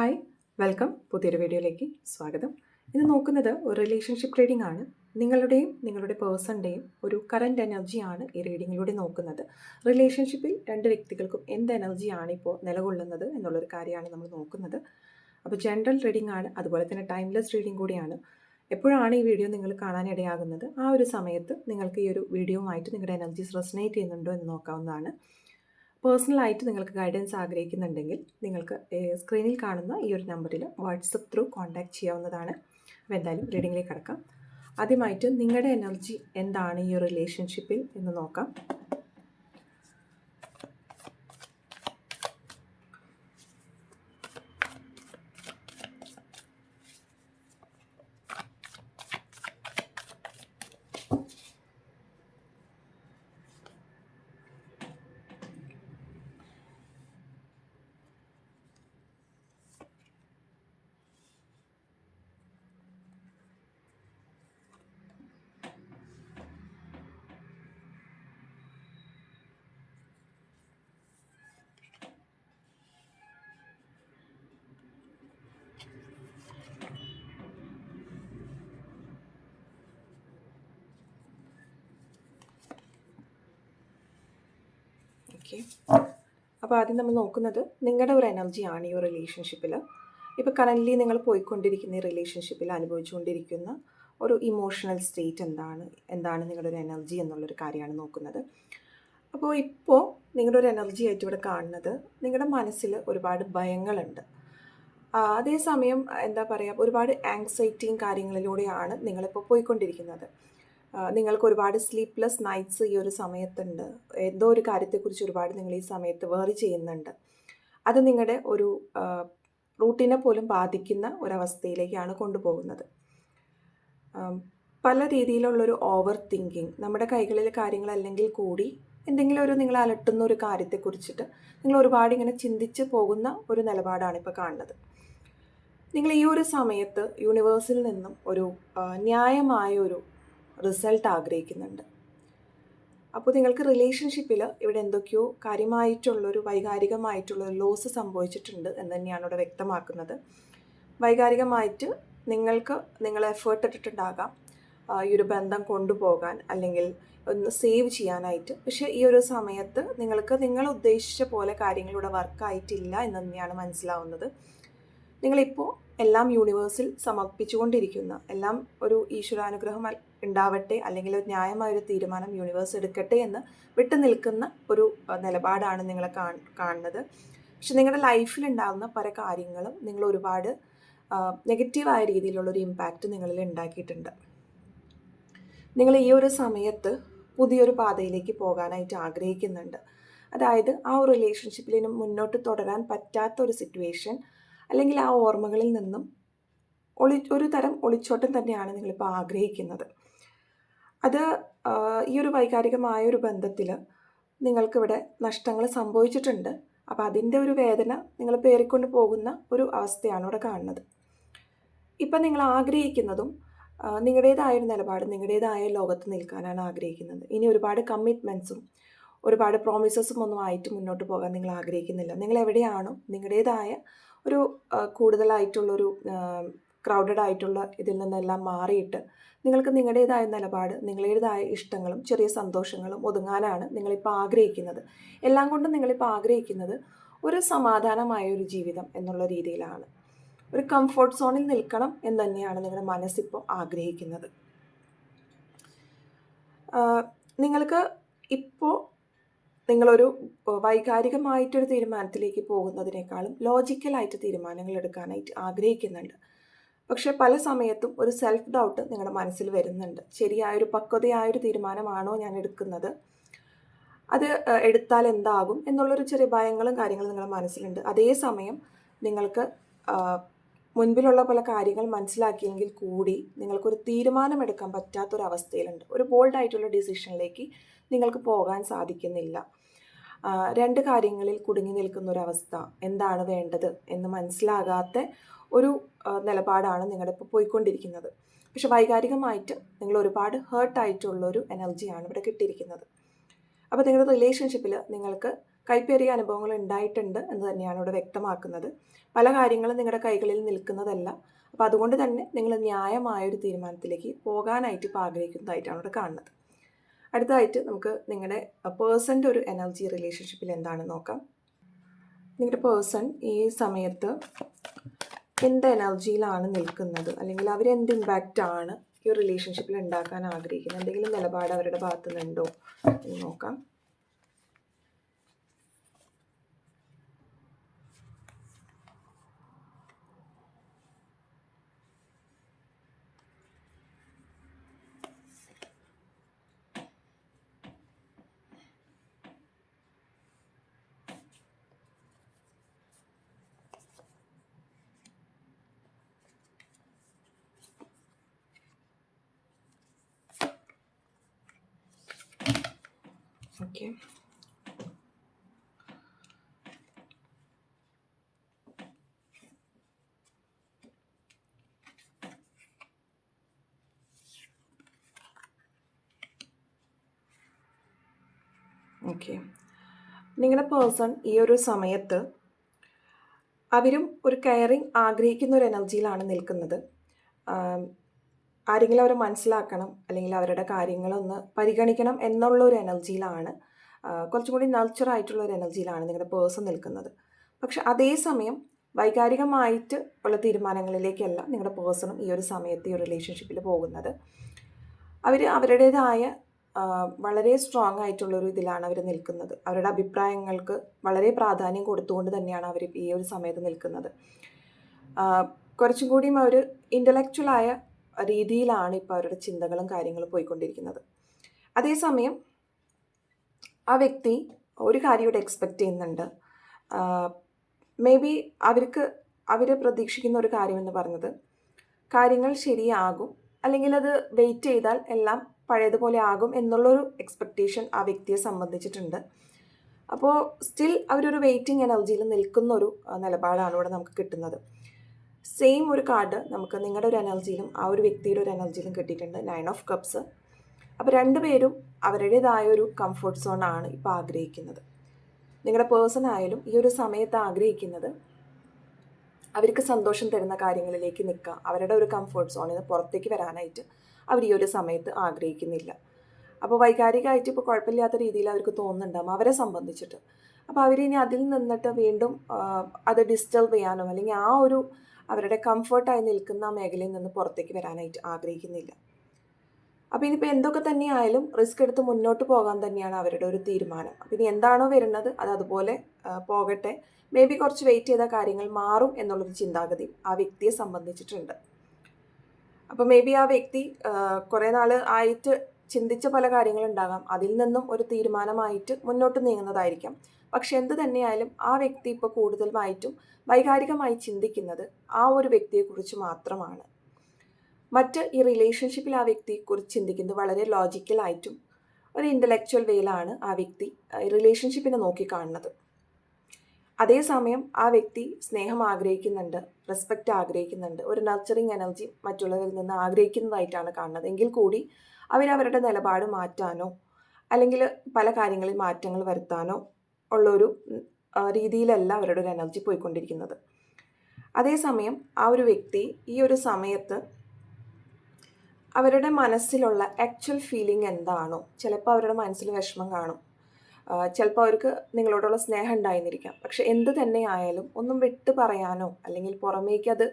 Hi welcome. പുതിയൊരു വീഡിയോയിലേക്ക് സ്വാഗതം. ഇത് നോക്കുന്നത് ഒരു റിലേഷൻഷിപ്പ് റീഡിംഗ് ആണ്. നിങ്ങളുടെയും നിങ്ങളുടെ പേഴ്സണിന്റെയും ഒരു കറന്റ് എനർജിയാണ് ഈ റീഡിങ്ങിലൂടെ നോക്കുന്നത്. റിലേഷൻഷിപ്പിൽ രണ്ട് വ്യക്തികൾക്കും എന്ത് എനർജിയാണ് ഇപ്പോൾ നിലകൊള്ളുന്നത് എന്നുള്ളൊരു കാര്യമാണ് നമ്മൾ നോക്കുന്നത്. അപ്പോൾ ജനറൽ റീഡിംഗ് ആണ് അതുപോലെ തന്നെ ടൈംലെസ് റീഡിംഗ് കൂടിയാണ്. എപ്പോഴാണ് ഈ വീഡിയോ നിങ്ങൾ കാണാനിടയാകുന്നത് ആ ഒരു സമയത്ത് നിങ്ങൾക്ക് ഈ ഒരു വീഡിയോ ആയിട്ട് നിങ്ങളുടെ എനർജീസ് റെസനേറ്റ് ചെയ്യുന്നുണ്ടോ എന്ന് നോക്കാവുന്നതാണ്. പേഴ്സണലായിട്ട് നിങ്ങൾക്ക് ഗൈഡൻസ് ആഗ്രഹിക്കുന്നുണ്ടെങ്കിൽ നിങ്ങൾക്ക് സ്ക്രീനിൽ കാണുന്ന ഈ ഒരു നമ്പറിൽ വാട്സപ്പ് ത്രൂ കോൺടാക്ട് ചെയ്യാവുന്നതാണ്. അപ്പോൾ എന്തായാലും റീഡിങ്ങിലേക്ക് കിടക്കാം. ആദ്യമായിട്ട് നിങ്ങളുടെ എനർജി എന്താണ് ഈ ഒരു റിലേഷൻഷിപ്പിൽ എന്ന് നോക്കാം. ഓക്കെ അപ്പോൾ ആദ്യം നമ്മൾ നോക്കുന്നത് നിങ്ങളുടെ ഒരു എനർജിയാണ് ഈ ഒരു റിലേഷൻഷിപ്പിൽ ഇപ്പോൾ കറന്റ്ലി നിങ്ങൾ പോയിക്കൊണ്ടിരിക്കുന്ന ഈ റിലേഷൻഷിപ്പിൽ അനുഭവിച്ചുകൊണ്ടിരിക്കുന്ന ഒരു ഇമോഷണൽ സ്റ്റേറ്റ് എന്താണ്? എന്താണ് നിങ്ങളുടെ ഒരു എനർജി എന്നുള്ളൊരു കാര്യമാണ് നോക്കുന്നത്. അപ്പോൾ ഇപ്പോൾ നിങ്ങളുടെ ഒരു എനർജി ആയിട്ട് ഇവിടെ കാണുന്നത് നിങ്ങളുടെ മനസ്സിൽ ഒരുപാട് ഭയങ്ങളുണ്ട്. അതേസമയം എന്താ പറയുക ഒരുപാട് ആങ്സൈറ്റിയും കാര്യങ്ങളിലൂടെയാണ് നിങ്ങളിപ്പോൾ പോയിക്കൊണ്ടിരിക്കുന്നത്. നിങ്ങൾക്ക് ഒരുപാട് സ്ലീപ്ലെസ് നൈറ്റ്സ് ഈ ഒരു സമയത്തുണ്ട്. എന്തോ ഒരു കാര്യത്തെക്കുറിച്ച് ഒരുപാട് നിങ്ങൾ ഈ സമയത്ത് വേറി ചെയ്യുന്നുണ്ട്. അത് നിങ്ങളുടെ ഒരു റൂട്ടീനെ പോലും ബാധിക്കുന്ന ഒരവസ്ഥയിലേക്കാണ് കൊണ്ടുപോകുന്നത്. പല രീതിയിലുള്ളൊരു ഓവർ തിങ്കിങ് നമ്മുടെ കൈകളിൽ കാര്യങ്ങളല്ലെങ്കിൽ കൂടി എന്തെങ്കിലും ഒരു നിങ്ങൾ അലട്ടുന്ന ഒരു കാര്യത്തെക്കുറിച്ചിട്ട് നിങ്ങൾ ഒരുപാട് ഇങ്ങനെ ചിന്തിച്ച് പോകുന്ന ഒരു നിലപാടാണ് ഇപ്പോൾ കാണുന്നത്. നിങ്ങൾ ഈ ഒരു സമയത്ത് യൂണിവേഴ്സിൽ നിന്നും ഒരു ന്യായമായ ഒരു റിസൾട്ട് ആഗ്രഹിക്കുന്നുണ്ട്. അപ്പോൾ നിങ്ങൾക്ക് റിലേഷൻഷിപ്പിൽ ഇവിടെ എന്തൊക്കെയോ കാര്യമായിട്ടുള്ളൊരു വൈകാരികമായിട്ടുള്ളൊരു ലോസ് സംഭവിച്ചിട്ടുണ്ട് എന്ന് തന്നെയാണ് ഇവിടെ വ്യക്തമാക്കുന്നത്. വൈകാരികമായിട്ട് നിങ്ങൾക്ക് നിങ്ങൾ എഫേർട്ട് ഇട്ടിട്ടുണ്ടാകാം. ഈ ഒരു ബന്ധം കൊണ്ടുപോകാൻ അല്ലെങ്കിൽ ഒന്ന് സേവ് ചെയ്യാനായിട്ട്. പക്ഷേ ഈ ഒരു സമയത്ത് നിങ്ങൾക്ക് നിങ്ങൾ ഉദ്ദേശിച്ച പോലെ കാര്യങ്ങളിവിടെ വർക്കായിട്ടില്ല എന്ന് തന്നെയാണ് മനസ്സിലാവുന്നത്. നിങ്ങളിപ്പോൾ എല്ലാം യൂണിവേഴ്സിൽ സമർപ്പിച്ചുകൊണ്ടിരിക്കുന്ന എല്ലാം ഒരു ഈശ്വരാനുഗ്രഹം ഉണ്ടാവട്ടെ അല്ലെങ്കിൽ ഒരു ന്യായമായ ഒരു തീരുമാനം യൂണിവേഴ്സ് എടുക്കട്ടെ എന്ന് വിട്ടു നിൽക്കുന്ന ഒരു നിലപാടാണ് നിങ്ങളെ കാണുന്നത്. പക്ഷെ നിങ്ങളുടെ ലൈഫിൽ ഉണ്ടാകുന്ന പല കാര്യങ്ങളും നിങ്ങൾ ഒരുപാട് നെഗറ്റീവായ രീതിയിലുള്ള ഒരു ഇമ്പാക്റ്റ് നിങ്ങളിൽ ഉണ്ടാക്കിയിട്ടുണ്ട്. നിങ്ങൾ ഈ ഒരു സമയത്ത് പുതിയൊരു പാതയിലേക്ക് പോകാനായിട്ട് ആഗ്രഹിക്കുന്നുണ്ട്. അതായത് ആ ഒരു റിലേഷൻഷിപ്പിൽ മുന്നോട്ട് തുടരാൻ പറ്റാത്ത ഒരു സിറ്റുവേഷൻ അല്ലെങ്കിൽ ആ ഓർമ്മകളിൽ നിന്നും ഒളി ഒരു തരം ഒളിച്ചോട്ടം തന്നെയാണ് നിങ്ങളിപ്പോൾ ആഗ്രഹിക്കുന്നത്. അത് ഈ ഒരു വൈകാരികമായ ഒരു ബന്ധത്തിൽ നിങ്ങൾക്കിവിടെ നഷ്ടങ്ങൾ സംഭവിച്ചിട്ടുണ്ട്. അപ്പോൾ അതിന്റെ ഒരു വേദന നിങ്ങൾ പേറിക്കൊണ്ട് പോകുന്ന ഒരു അവസ്ഥയാണ് ഇവിടെ കാണുന്നത്. ഇപ്പം നിങ്ങൾ ആഗ്രഹിക്കുന്നതും നിങ്ങളുടേതായ ഒരു നിലപാട് നിങ്ങളുടേതായ ലോകത്ത് നിൽക്കാനാണ് ആഗ്രഹിക്കുന്നത്. ഇനി ഒരുപാട് കമ്മിറ്റ്മെന്റ്സും ഒരുപാട് പ്രോമിസസും ഒന്നും ആയിട്ട് മുന്നോട്ട് പോകാൻ നിങ്ങൾ ആഗ്രഹിക്കുന്നില്ല. നിങ്ങൾ എവിടെയാണോ നിങ്ങളുടേതായ ഒരു കൂടുതലായിട്ടുള്ളൊരു ക്രൗഡഡ് ആയിട്ടുള്ള ഇതിൽ നിന്നെല്ലാം മാറിയിട്ട് നിങ്ങൾക്ക് നിങ്ങളുടേതായ നിലപാട് നിങ്ങളുടേതായ ഇഷ്ടങ്ങളും ചെറിയ സന്തോഷങ്ങളും ഒതുങ്ങാനാണ് നിങ്ങളിപ്പോൾ ആഗ്രഹിക്കുന്നത്. എല്ലാം കൊണ്ടും നിങ്ങളിപ്പോൾ ആഗ്രഹിക്കുന്നത് ഒരു സമാധാനമായ ഒരു ജീവിതം എന്നുള്ള രീതിയിലാണ്. ഒരു കംഫോർട്ട് സോണിൽ നിൽക്കണം എന്ന് തന്നെയാണ് നിങ്ങളുടെ മനസ്സിപ്പോൾ ആഗ്രഹിക്കുന്നത്. നിങ്ങൾക്ക് ഇപ്പോൾ നിങ്ങളൊരു വൈകാരികമായിട്ടൊരു തീരുമാനത്തിലേക്ക് പോകുന്നതിനേക്കാളും ലോജിക്കലായിട്ട് തീരുമാനങ്ങൾ എടുക്കാനായിട്ട് ആഗ്രഹിക്കുന്നുണ്ട്. പക്ഷേ പല സമയത്തും ഒരു സെൽഫ് ഡൗട്ട് നിങ്ങളുടെ മനസ്സിൽ വരുന്നുണ്ട്. ശരിയായൊരു പക്വതയായൊരു തീരുമാനമാണോ ഞാൻ എടുക്കുന്നത്? അത് എടുത്താൽ എന്താകും എന്നുള്ളൊരു ചെറിയ ഭയങ്ങളും കാര്യങ്ങളും നിങ്ങളുടെ മനസ്സിലുണ്ട്. അതേസമയം നിങ്ങൾക്ക് മുൻപിലുള്ള പല കാര്യങ്ങൾ മനസ്സിലാക്കിയെങ്കിൽ കൂടി നിങ്ങൾക്കൊരു തീരുമാനമെടുക്കാൻ പറ്റാത്തൊരവസ്ഥയിലുണ്ട്. ഒരു ബോൾഡായിട്ടുള്ള ഡിസിഷനിലേക്ക് നിങ്ങൾക്ക് പോകാൻ സാധിക്കുന്നില്ല. രണ്ട് കാര്യങ്ങളിൽ കുടുങ്ങി നിൽക്കുന്ന ഒരവസ്ഥ എന്താണ് വേണ്ടത് എന്ന് മനസ്സിലാകാത്ത ഒരു നിലപാടാണ് നിങ്ങളുടെ ഇപ്പോൾ പോയിക്കൊണ്ടിരിക്കുന്നത്. പക്ഷെ വൈകാരികമായിട്ട് നിങ്ങൾ ഒരുപാട് ഹേർട്ടായിട്ടുള്ളൊരു എനർജിയാണ് ഇവിടെ കിട്ടിയിരിക്കുന്നത്. അപ്പോൾ നിങ്ങളുടെ റിലേഷൻഷിപ്പിൽ നിങ്ങൾക്ക് കൈപ്പേറിയ അനുഭവങ്ങൾ ഉണ്ടായിട്ടുണ്ട് എന്ന് തന്നെയാണ് ഇവിടെ വ്യക്തമാക്കുന്നത്. പല കാര്യങ്ങളും നിങ്ങളുടെ കൈകളിൽ നിൽക്കുന്നതല്ല. അപ്പോൾ അതുകൊണ്ട് തന്നെ നിങ്ങൾ ന്യായമായൊരു തീരുമാനത്തിലേക്ക് പോകാനായിട്ട് ഇപ്പോൾ ആഗ്രഹിക്കുന്നതായിട്ടാണ് ഇവിടെ കാണുന്നത്. അടുത്തതായിട്ട് നമുക്ക് നിങ്ങളുടെ പേഴ്സന്റെ ഒരു എനർജി റിലേഷൻഷിപ്പിൽ എന്താണെന്ന് നോക്കാം. നിങ്ങളുടെ പേഴ്സൺ ഈ സമയത്ത് എന്ത് എനർജിയിലാണ് നിൽക്കുന്നത്? അല്ലെങ്കിൽ അവരെന്ത് ഇമ്പാക്റ്റ് ആണ് ഈ റിലേഷൻഷിപ്പിൽ ഉണ്ടാക്കാൻ ആഗ്രഹിക്കുന്നത്? എന്തെങ്കിലും നിലപാട് അവരുടെ ഭാഗത്തു നിന്നുണ്ടോ എന്ന് നോക്കാം. ഓക്കെ. ഓക്കെ. നിങ്ങളുടെ പേഴ്സൺ ഈ ഒരു സമയത്ത് അവരും ഒരു കെയറിങ് ആഗ്രഹിക്കുന്ന ഒരു എനർജിയിലാണ് നിൽക്കുന്നത്. ആരെങ്കിലും അവരെ മനസ്സിലാക്കണം അല്ലെങ്കിൽ അവരുടെ കാര്യങ്ങളൊന്ന് പരിഗണിക്കണം എന്നുള്ള ഒരു എനർജിയിലാണ് കുറച്ചും കൂടി നൾച്ചറായിട്ടുള്ള ഒരു എനർജിയിലാണ് നിങ്ങളുടെ പേഴ്സൺ നിൽക്കുന്നത്. പക്ഷെ അതേസമയം വൈകാരികമായിട്ട് ഉള്ള തീരുമാനങ്ങളിലേക്കല്ല നിങ്ങളുടെ പേഴ്സണും ഈ ഒരു സമയത്ത് ഈ ഒരു റിലേഷൻഷിപ്പിൽ പോകുന്നത്. അവർ അവരുടേതായ വളരെ സ്ട്രോങ് ആയിട്ടുള്ളൊരു ഇതിലാണ് അവർ നിൽക്കുന്നത്. അവരുടെ അഭിപ്രായങ്ങൾക്ക് വളരെ പ്രാധാന്യം കൊടുത്തുകൊണ്ട് തന്നെയാണ് അവർ ഈ ഒരു സമയത്ത് നിൽക്കുന്നത്. കുറച്ചും കൂടിയും അവർ ഇന്റലക്ച്വലായ രീതിയിലാണ് ഇപ്പോൾ അവരുടെ ചിന്തകളും കാര്യങ്ങളും പോയിക്കൊണ്ടിരിക്കുന്നത്. അതേസമയം ആ വ്യക്തി ഒരു കാര്യം ഇവിടെ എക്സ്പെക്റ്റ് ചെയ്യുന്നുണ്ട് മേ ബി അവർക്ക് അവർ പ്രതീക്ഷിക്കുന്ന ഒരു കാര്യമെന്ന് പറഞ്ഞത് കാര്യങ്ങൾ ശരിയാകും അല്ലെങ്കിൽ അത് വെയിറ്റ് ചെയ്താൽ എല്ലാം പഴയതുപോലെ ആകും എന്നുള്ളൊരു എക്സ്പെക്റ്റേഷൻ ആ വ്യക്തിയെ സംബന്ധിച്ചിട്ടുണ്ട്. അപ്പോൾ സ്റ്റിൽ അവരൊരു വെയിറ്റിംഗ് എനർജിയിൽ നിൽക്കുന്നൊരു നിലപാടാണ് ഇവിടെ നമുക്ക് കിട്ടുന്നത്. സെയിം ഒരു കാർഡ് നമുക്ക് നിങ്ങളുടെ ഒരു എനർജിയിലും ആ ഒരു വ്യക്തിയുടെ ഒരു എനർജിയിലും കിട്ടിയിട്ടുണ്ട്. നയൻ ഓഫ് കപ്സ് അപ്പോൾ രണ്ടുപേരും അവരുടേതായ ഒരു കംഫർട്ട് സോണാണ് ഇപ്പോൾ ആഗ്രഹിക്കുന്നത്. നിങ്ങളുടെ പേഴ്സൺ ആയാലും ഈ ഒരു സമയത്ത് ആഗ്രഹിക്കുന്നത് അവർക്ക് സന്തോഷം തരുന്ന കാര്യങ്ങളിലേക്ക് നിൽക്കുക. അവരുടെ ഒരു കംഫർട്ട് സോണിൽ നിന്ന് പുറത്തേക്ക് വരാനായിട്ട് അവർ ഈ ഒരു സമയത്ത് ആഗ്രഹിക്കുന്നില്ല. അപ്പോൾ വൈകാരികമായിട്ട് ഇപ്പോൾ കുഴപ്പമില്ലാത്ത രീതിയിൽ അവർക്ക് തോന്നുന്നുണ്ടാകും അവരെ സംബന്ധിച്ചിട്ട്. അപ്പോൾ അവരിനി അതിൽ നിന്നിട്ട് വീണ്ടും അത് ഡിസ്റ്റർബ് ചെയ്യാനോ അല്ലെങ്കിൽ ആ ഒരു അവരുടെ കംഫർട്ടായി നിൽക്കുന്ന ആ മേഖലയിൽ നിന്ന് പുറത്തേക്ക് വരാനായിട്ട് ആഗ്രഹിക്കുന്നില്ല. അപ്പോൾ ഇനിയിപ്പോൾ എന്തൊക്കെ തന്നെയായാലും റിസ്ക് എടുത്ത് മുന്നോട്ട് പോകാൻ തന്നെയാണ് അവരുടെ ഒരു തീരുമാനം. അപ്പം ഇനി എന്താണോ വരുന്നത് അത് അതുപോലെ പോകട്ടെ. മേ ബി കുറച്ച് വെയിറ്റ് ചെയ്ത കാര്യങ്ങൾ മാറും എന്നുള്ളൊരു ചിന്താഗതി ആ വ്യക്തിയെ സംബന്ധിച്ചിട്ടുണ്ട്. അപ്പോൾ മേ ബി ആ വ്യക്തി കുറേ നാൾ ആയിട്ട് ചിന്തിച്ച പല കാര്യങ്ങളുണ്ടാകാം. അതിൽ നിന്നും ഒരു തീരുമാനമായിട്ട് മുന്നോട്ട് നീങ്ങുന്നതായിരിക്കാം. പക്ഷെ എന്ത് തന്നെയായാലും ആ വ്യക്തി ഇപ്പോൾ കൂടുതലുമായിട്ടും വൈകാരികമായി ചിന്തിക്കുന്നത് ആ ഒരു വ്യക്തിയെക്കുറിച്ച് മാത്രമാണ്. മറ്റ് ഈ റിലേഷൻഷിപ്പിൽ ആ വ്യക്തിയെക്കുറിച്ച് ചിന്തിക്കുന്നത് വളരെ ലോജിക്കലായിട്ടും ഒരു ഇന്റലക്ച്വൽ വേയിലാണ് ആ വ്യക്തി റിലേഷൻഷിപ്പിനെ നോക്കി കാണുന്നത്. അതേസമയം ആ വ്യക്തി സ്നേഹം ആഗ്രഹിക്കുന്നുണ്ട് റെസ്പെക്റ്റ് ആഗ്രഹിക്കുന്നുണ്ട് ഒരു നർച്ചറിങ് എനർജി മറ്റുള്ളവരിൽ നിന്ന് ആഗ്രഹിക്കുന്നതായിട്ടാണ് കാണുന്നത്. എങ്കിൽ കൂടി അവരവരുടെ നിലപാട് മാറ്റാനോ അല്ലെങ്കിൽ പല കാര്യങ്ങളിൽ മാറ്റങ്ങൾ വരുത്താനോ ഉള്ളൊരു രീതിയിലല്ല അവരുടെ ഒരു എനർജി പോയിക്കൊണ്ടിരിക്കുന്നത്. അതേസമയം ആ ഒരു വ്യക്തി ഈ ഒരു സമയത്ത് അവരുടെ മനസ്സിലുള്ള ആക്ച്വൽ ഫീലിംഗ് എന്താണോ ചിലപ്പോൾ അവരുടെ മനസ്സിൽ വിഷമം കാണും. ചിലപ്പോൾ അവർക്ക് നിങ്ങളോടുള്ള സ്നേഹം ഉണ്ടായിരുന്നിരിക്കാം പക്ഷെ എന്ത് തന്നെ ആയാലും ഒന്നും വിട്ട് പറയാനോ അല്ലെങ്കിൽ പുറമേക്ക് അത്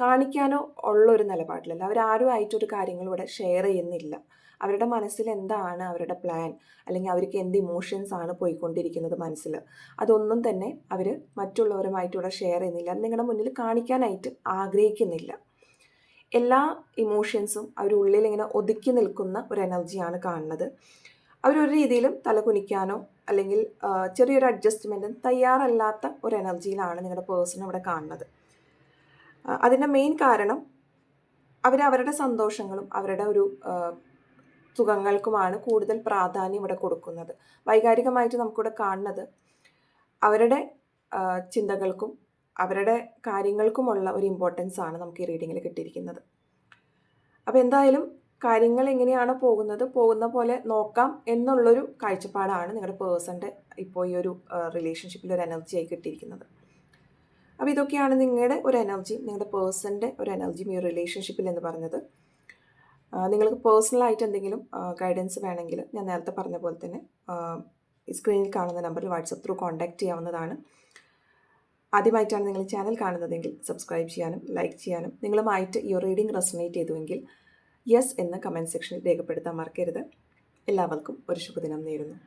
കാണിക്കാനോ ഉള്ളൊരു നിലപാടിലല്ല. അവരാരും ആയിട്ടൊരു കാര്യങ്ങൾ ഇവിടെ ഷെയർ ചെയ്യുന്നില്ല. അവരുടെ മനസ്സിൽ എന്താണ് അവരുടെ പ്ലാൻ അല്ലെങ്കിൽ അവർക്ക് എന്ത് ഇമോഷൻസ് ആണ് പോയിക്കൊണ്ടിരിക്കുന്നത് മനസ്സിൽ? അതൊന്നും തന്നെ അവർ മറ്റുള്ളവരുമായിട്ടിവിടെ ഷെയർ ചെയ്യുന്നില്ല. നിങ്ങളുടെ മുന്നിൽ കാണിക്കാനായിട്ട് ആഗ്രഹിക്കുന്നില്ല. എല്ലാ ഇമോഷൻസും അവരുള്ളിൽ ഇങ്ങനെ ഒതുക്കി നിൽക്കുന്ന ഒരു എനർജിയാണ് കാണുന്നത്. അവരൊരു രീതിയിലും തല കുനിക്കാനോ അല്ലെങ്കിൽ ചെറിയൊരു അഡ്ജസ്റ്റ്മെന്റും തയ്യാറല്ലാത്ത ഒരു എനർജിയിലാണ് നിങ്ങളുടെ പേഴ്സൺ അവിടെ കാണുന്നത്. അതിന്റെ മെയിൻ കാരണം അവർ അവരുടെ സന്തോഷങ്ങളും അവരുടെ ഒരു സുഖങ്ങൾക്കുമാണ് കൂടുതൽ പ്രാധാന്യം ഇവിടെ കൊടുക്കുന്നത്. വൈകാരികമായിട്ട് നമുക്കിവിടെ കാണുന്നത് അവരുടെ ചിന്തകൾക്കും അവരുടെ കാര്യങ്ങൾക്കുമുള്ള ഒരു ഇമ്പോർട്ടൻസ് ആണ് നമുക്ക് ഈ റീഡിങ്ങിൽ കിട്ടിയിരിക്കുന്നത്. അപ്പോൾ എന്തായാലും കാര്യങ്ങൾ എങ്ങനെയാണ് പോകുന്നത് പോകുന്ന പോലെ നോക്കാം എന്നുള്ളൊരു കാഴ്ചപ്പാടാണ് നിങ്ങളുടെ പേഴ്സന്റെ ഇപ്പോൾ ഈ ഒരു റിലേഷൻഷിപ്പിൽ ഒരു എനർജിയായി കിട്ടിയിരിക്കുന്നത്. അപ്പോൾ ഇതൊക്കെയാണ് നിങ്ങളുടെ ഒരു എനർജി നിങ്ങളുടെ പേഴ്സന്റെ ഒരു എനർജിയും ഈ റിലേഷൻഷിപ്പിൽ എന്ന് പറഞ്ഞത്. നിങ്ങൾക്ക് പേഴ്സണലായിട്ട് എന്തെങ്കിലും ഗൈഡൻസ് വേണമെങ്കിൽ ഞാൻ നേരത്തെ പറഞ്ഞ പോലെ തന്നെ സ്ക്രീനിൽ കാണുന്ന നമ്പറിൽ വാട്സപ്പ് ത്രൂ കോൺടാക്റ്റ് ചെയ്യാവുന്നതാണ്. ആദ്യമായിട്ടാണ് നിങ്ങൾ ചാനൽ കാണുന്നതെങ്കിൽ സബ്സ്ക്രൈബ് ചെയ്യാനും ലൈക്ക് ചെയ്യാനും നിങ്ങളുമായിട്ട് ഈ റീഡിംഗ് റെസണേറ്റ് ചെയ്തുവെങ്കിൽ യെസ് എന്ന് കമന്റ് സെക്ഷനിൽ രേഖപ്പെടുത്താൻ മറക്കരുത്. എല്ലാവർക്കും ഒരു ശുഭദിനം നേരുന്നു.